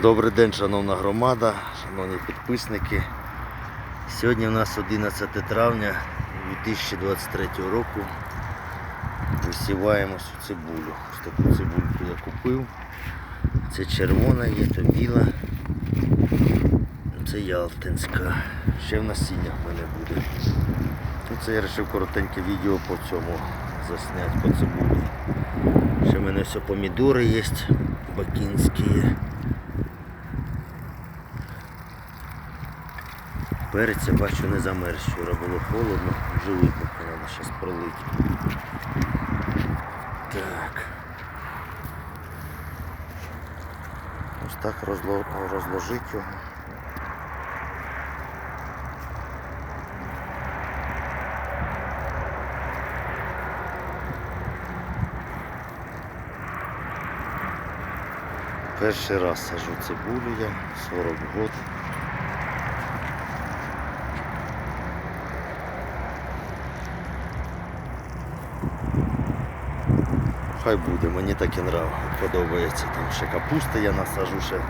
Добрий день, шановна громада, шановні підписники. Сьогодні у нас 11 травня 2023 року. Висіваємо цю цибулю. Ось таку цибульку я купив. Це червона є, то біла. Це ялтинська. Ще в насіннях в мене буде. Ну, Це я вирішив коротеньке відео по цьому засняти по цибулі. Ще в мене все помідори є, бакінські. Перець я бачу не замерз, вчора було холодно, вже випадку треба зараз пролити. Так. Ось так розло... розложити його. Перший раз сажу цибулю я, 40 год. Хай буде, мені так і нрав, подобається. Там ще капусти я насажу, ще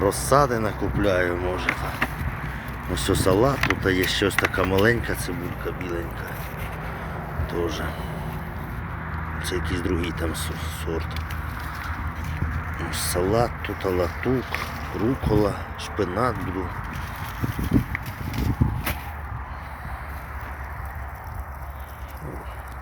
розсади накупляю, може. Ось салат, тут є щось така маленька цибулька біленька. Теж. Це якийсь другий там сорт. Салат, тут латук, рукола, шпинат буду.